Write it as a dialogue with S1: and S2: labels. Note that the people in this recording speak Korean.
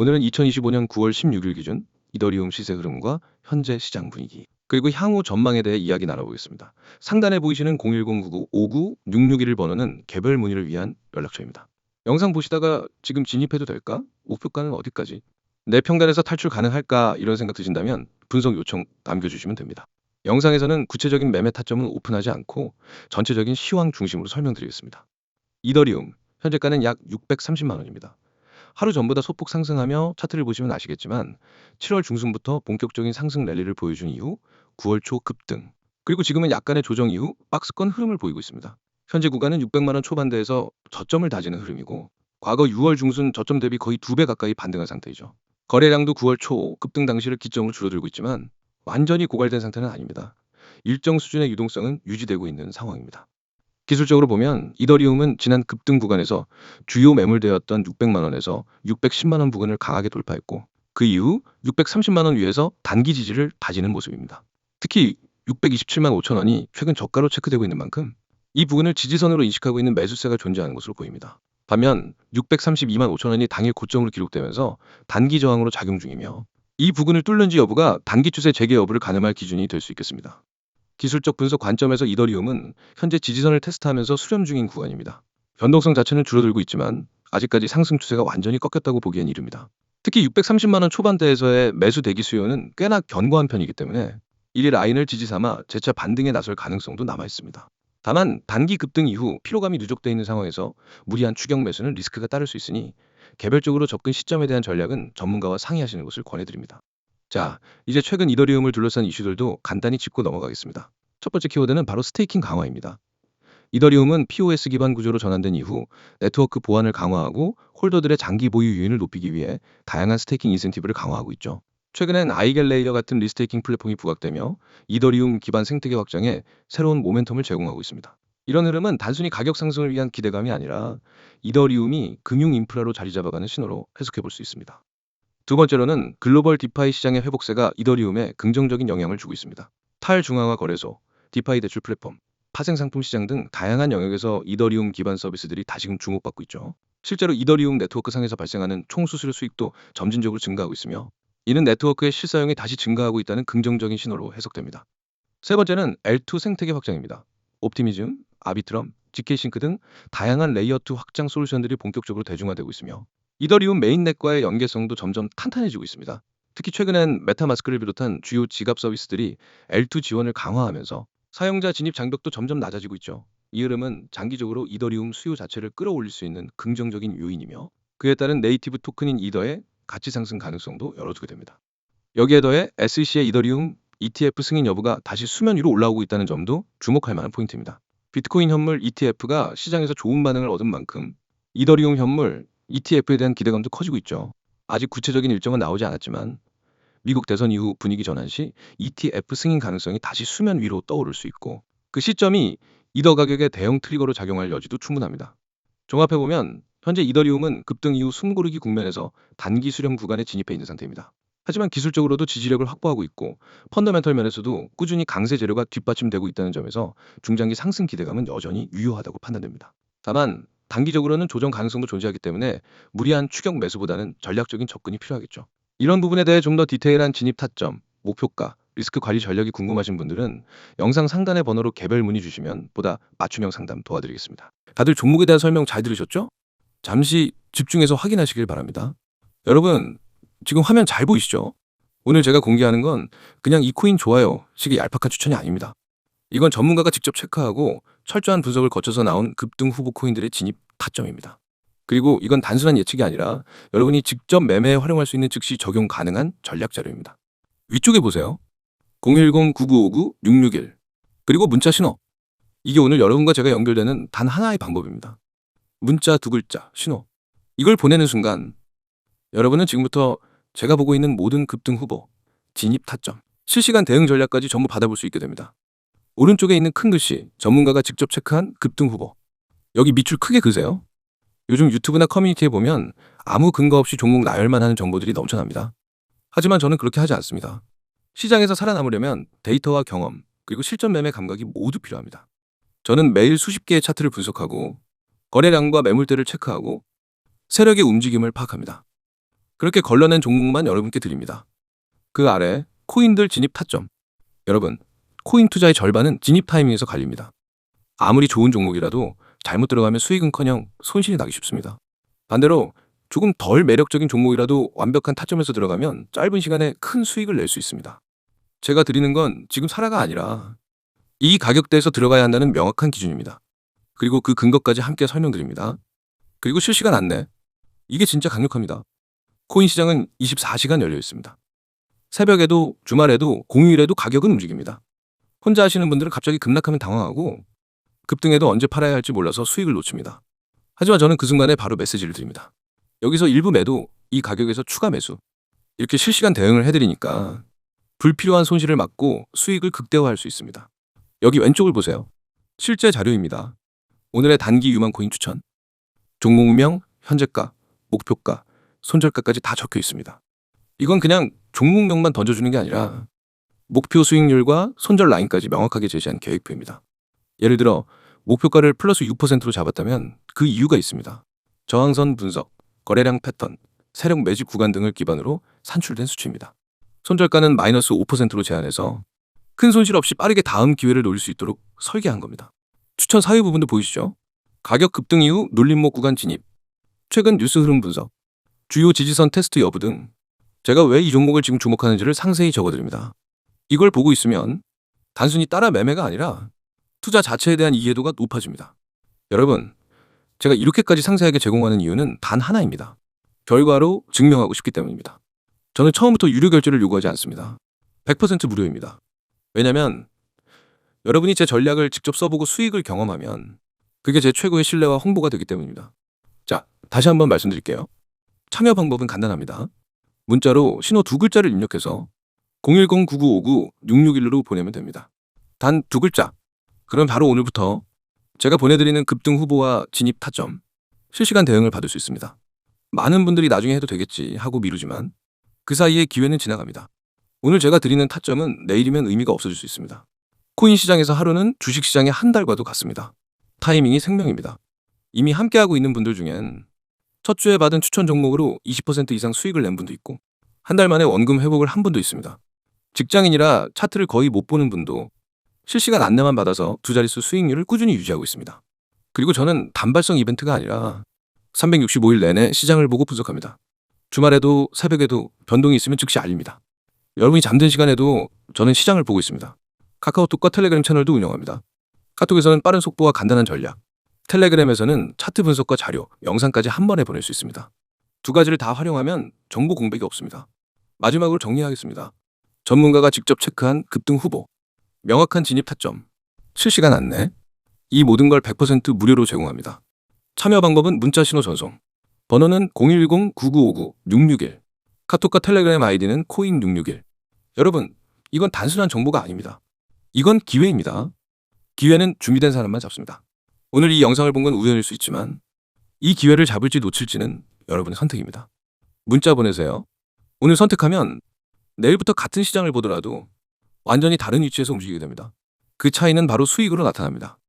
S1: 오늘은 2025년 9월 16일 기준 이더리움 시세 흐름과 현재 시장 분위기 그리고 향후 전망에 대해 이야기 나눠보겠습니다. 상단에 보이시는 010-99-59-661을 번호는 개별 문의를 위한 연락처입니다. 영상 보시다가 지금 진입해도 될까? 목표가는 어디까지? 내 평단에서 탈출 가능할까? 이런 생각 드신다면 분석 요청 남겨주시면 됩니다. 영상에서는 구체적인 매매 타점은 오픈하지 않고 전체적인 시황 중심으로 설명드리겠습니다. 이더리움 현재가는 약 630만 원입니다. 하루 전보다 소폭 상승하며 차트를 보시면 아시겠지만 7월 중순부터 본격적인 상승 랠리를 보여준 이후 9월 초 급등 그리고 지금은 약간의 조정 이후 박스권 흐름을 보이고 있습니다. 현재 구간은 600만 원 초반대에서 저점을 다지는 흐름이고 과거 6월 중순 저점 대비 거의 두배 가까이 반등한 상태이죠. 거래량도 9월 초 급등 당시를 기점으로 줄어들고 있지만 완전히 고갈된 상태는 아닙니다. 일정 수준의 유동성은 유지되고 있는 상황입니다. 기술적으로 보면 이더리움은 지난 급등 구간에서 주요 매물대였던 600만 원에서 610만 원 부근을 강하게 돌파했고 그 이후 630만 원 위에서 단기 지지를 다지는 모습입니다. 특히 627만 5천 원이 최근 저가로 체크되고 있는 만큼 이 부근을 지지선으로 인식하고 있는 매수세가 존재하는 것으로 보입니다. 반면 632만 5천 원이 당일 고점으로 기록되면서 단기 저항으로 작용 중이며 이 부근을 뚫는지 여부가 단기 추세 재개 여부를 가늠할 기준이 될 수 있겠습니다. 기술적 분석 관점에서 이더리움은 현재 지지선을 테스트하면서 수렴 중인 구간입니다. 변동성 자체는 줄어들고 있지만 아직까지 상승 추세가 완전히 꺾였다고 보기엔 이릅니다. 특히 630만 원 초반대에서의 매수 대기 수요는 꽤나 견고한 편이기 때문에 이 라인을 지지 삼아 재차 반등에 나설 가능성도 남아 있습니다. 다만 단기 급등 이후 피로감이 누적돼 있는 상황에서 무리한 추격 매수는 리스크가 따를 수 있으니 개별적으로 접근 시점에 대한 전략은 전문가와 상의하시는 것을 권해드립니다. 자, 이제 최근 이더리움을 둘러싼 이슈들도 간단히 짚고 넘어가겠습니다. 첫 번째 키워드는 바로 스테이킹 강화입니다. 이더리움은 POS 기반 구조로 전환된 이후 네트워크 보안을 강화하고 홀더들의 장기 보유 유인을 높이기 위해 다양한 스테이킹 인센티브를 강화하고 있죠. 최근엔 아이겔 레이어 같은 리스테이킹 플랫폼이 부각되며 이더리움 기반 생태계 확장에 새로운 모멘텀을 제공하고 있습니다. 이런 흐름은 단순히 가격 상승을 위한 기대감이 아니라 이더리움이 금융 인프라로 자리 잡아가는 신호로 해석해 볼 수 있습니다. 두 번째로는 글로벌 디파이 시장의 회복세가 이더리움에 긍정적인 영향을 주고 있습니다. 탈중앙화 거래소, 디파이 대출 플랫폼, 파생 상품 시장 등 다양한 영역에서 이더리움 기반 서비스들이 다시금 주목받고 있죠. 실제로 이더리움 네트워크 상에서 발생하는 총 수수료 수익도 점진적으로 증가하고 있으며 이는 네트워크의 실사용이 다시 증가하고 있다는 긍정적인 신호로 해석됩니다. 세 번째는 L2 생태계 확장입니다. 옵티미즘, 아비트럼, GK싱크 등 다양한 레이어2 확장 솔루션들이 본격적으로 대중화되고 있으며 이더리움 메인넷과의 연계성도 점점 탄탄해지고 있습니다. 특히 최근엔 메타마스크를 비롯한 주요 지갑 서비스들이 L2 지원을 강화하면서 사용자 진입 장벽도 점점 낮아지고 있죠. 이 흐름은 장기적으로 이더리움 수요 자체를 끌어올릴 수 있는 긍정적인 요인이며 그에 따른 네이티브 토큰인 이더의 가치 상승 가능성도 열어두게 됩니다. 여기에 더해 SEC의 이더리움 ETF 승인 여부가 다시 수면 위로 올라오고 있다는 점도 주목할 만한 포인트입니다. 비트코인 현물 ETF가 시장에서 좋은 반응을 얻은 만큼 이더리움 현물 ETF에 대한 기대감도 커지고 있죠. 아직 구체적인 일정은 나오지 않았지만 미국 대선 이후 분위기 전환 시 ETF 승인 가능성이 다시 수면 위로 떠오를 수 있고 그 시점이 이더 가격의 대형 트리거로 작용할 여지도 충분합니다. 종합해보면 현재 이더리움은 급등 이후 숨고르기 국면에서 단기 수렴 구간에 진입해 있는 상태입니다. 하지만 기술적으로도 지지력을 확보하고 있고 펀더멘털 면에서도 꾸준히 강세 재료가 뒷받침되고 있다는 점에서 중장기 상승 기대감은 여전히 유효하다고 판단됩니다. 다만 단기적으로는 조정 가능성도 존재하기 때문에 무리한 추격 매수보다는 전략적인 접근이 필요하겠죠. 이런 부분에 대해 좀 더 디테일한 진입 타점, 목표가, 리스크 관리 전략이 궁금하신 분들은 영상 상단의 번호로 개별 문의 주시면 보다 맞춤형 상담 도와드리겠습니다. 다들 종목에 대한 설명 잘 들으셨죠? 잠시 집중해서 확인하시길 바랍니다. 여러분, 지금 화면 잘 보이시죠? 오늘 제가 공개하는 건 그냥 이 코인 좋아요 식의 얄팍한 추천이 아닙니다. 이건 전문가가 직접 체크하고 철저한 분석을 거쳐서 나온 급등 후보 코인들의 진입 타점입니다. 그리고 이건 단순한 예측이 아니라 여러분이 직접 매매에 활용할 수 있는 즉시 적용 가능한 전략 자료입니다. 위쪽에 보세요. 010-9959-661 그리고 문자 신호. 이게 오늘 여러분과 제가 연결되는 단 하나의 방법입니다. 문자 두 글자, 신호. 이걸 보내는 순간 여러분은 지금부터 제가 보고 있는 모든 급등 후보, 진입 타점, 실시간 대응 전략까지 전부 받아볼 수 있게 됩니다. 오른쪽에 있는 큰 글씨, 전문가가 직접 체크한 급등 후보. 여기 밑줄 크게 그세요. 요즘 유튜브나 커뮤니티에 보면 아무 근거 없이 종목 나열만 하는 정보들이 넘쳐납니다. 하지만 저는 그렇게 하지 않습니다. 시장에서 살아남으려면 데이터와 경험, 그리고 실전 매매 감각이 모두 필요합니다. 저는 매일 수십 개의 차트를 분석하고 거래량과 매물대를 체크하고 세력의 움직임을 파악합니다. 그렇게 걸러낸 종목만 여러분께 드립니다. 그 아래 코인들 진입 타점. 여러분, 코인 투자의 절반은 진입 타이밍에서 갈립니다. 아무리 좋은 종목이라도 잘못 들어가면 수익은커녕 손실이 나기 쉽습니다. 반대로 조금 덜 매력적인 종목이라도 완벽한 타점에서 들어가면 짧은 시간에 큰 수익을 낼 수 있습니다. 제가 드리는 건 지금 사라가 아니라 이 가격대에서 들어가야 한다는 명확한 기준입니다. 그리고 그 근거까지 함께 설명드립니다. 그리고 실시간 안내. 이게 진짜 강력합니다. 코인 시장은 24시간 열려 있습니다. 새벽에도 주말에도 공휴일에도 가격은 움직입니다. 혼자 하시는 분들은 갑자기 급락하면 당황하고 급등해도 언제 팔아야 할지 몰라서 수익을 놓칩니다. 하지만 저는 그 순간에 바로 메시지를 드립니다. 여기서 일부 매도, 이 가격에서 추가 매수. 이렇게 실시간 대응을 해드리니까 불필요한 손실을 막고 수익을 극대화할 수 있습니다. 여기 왼쪽을 보세요. 실제 자료입니다. 오늘의 단기 유망 코인 추천. 종목명, 현재가, 목표가, 손절가까지 다 적혀 있습니다. 이건 그냥 종목명만 던져주는 게 아니라 목표 수익률과 손절 라인까지 명확하게 제시한 계획표입니다. 예를 들어 목표가를 플러스 6%로 잡았다면 그 이유가 있습니다. 저항선 분석, 거래량 패턴, 세력 매집 구간 등을 기반으로 산출된 수치입니다. 손절가는 마이너스 5%로 제한해서 큰 손실 없이 빠르게 다음 기회를 노릴 수 있도록 설계한 겁니다. 추천 사유 부분도 보이시죠? 가격 급등 이후 눌림목 구간 진입, 최근 뉴스 흐름 분석, 주요 지지선 테스트 여부 등 제가 왜 이 종목을 지금 주목하는지를 상세히 적어드립니다. 이걸 보고 있으면 단순히 따라 매매가 아니라 투자 자체에 대한 이해도가 높아집니다. 여러분, 제가 이렇게까지 상세하게 제공하는 이유는 단 하나입니다. 결과로 증명하고 싶기 때문입니다. 저는 처음부터 유료 결제를 요구하지 않습니다. 100% 무료입니다. 왜냐면 여러분이 제 전략을 직접 써보고 수익을 경험하면 그게 제 최고의 신뢰와 홍보가 되기 때문입니다. 자, 다시 한번 말씀드릴게요. 참여 방법은 간단합니다. 문자로 신호 두 글자를 입력해서 010-9959-6616로 보내면 됩니다. 단 두 글자. 그럼 바로 오늘부터 제가 보내드리는 급등 후보와 진입 타점, 실시간 대응을 받을 수 있습니다. 많은 분들이 나중에 해도 되겠지 하고 미루지만 그 사이에 기회는 지나갑니다. 오늘 제가 드리는 타점은 내일이면 의미가 없어질 수 있습니다. 코인 시장에서 하루는 주식 시장의 한 달과도 같습니다. 타이밍이 생명입니다. 이미 함께하고 있는 분들 중엔 첫 주에 받은 추천 종목으로 20% 이상 수익을 낸 분도 있고 한 달 만에 원금 회복을 한 분도 있습니다. 직장인이라 차트를 거의 못 보는 분도 실시간 안내만 받아서 두 자릿수 수익률을 꾸준히 유지하고 있습니다. 그리고 저는 단발성 이벤트가 아니라 365일 내내 시장을 보고 분석합니다. 주말에도 새벽에도 변동이 있으면 즉시 알립니다. 여러분이 잠든 시간에도 저는 시장을 보고 있습니다. 카카오톡과 텔레그램 채널도 운영합니다. 카톡에서는 빠른 속보와 간단한 전략, 텔레그램에서는 차트 분석과 자료, 영상까지 한 번에 보낼 수 있습니다. 두 가지를 다 활용하면 정보 공백이 없습니다. 마지막으로 정리하겠습니다. 전문가가 직접 체크한 급등 후보, 명확한 진입 타점, 실시간 안내, 이 모든 걸 100% 무료로 제공합니다. 참여 방법은 문자 신호 전송, 번호는 010-9959-661, 카톡과 텔레그램 아이디는 코인661. 여러분, 이건 단순한 정보가 아닙니다. 이건 기회입니다. 기회는 준비된 사람만 잡습니다. 오늘 이 영상을 본 건 우연일 수 있지만 이 기회를 잡을지 놓칠지는 여러분의 선택입니다. 문자 보내세요. 오늘 선택하면 내일부터 같은 시장을 보더라도 완전히 다른 위치에서 움직이게 됩니다. 그 차이는 바로 수익으로 나타납니다.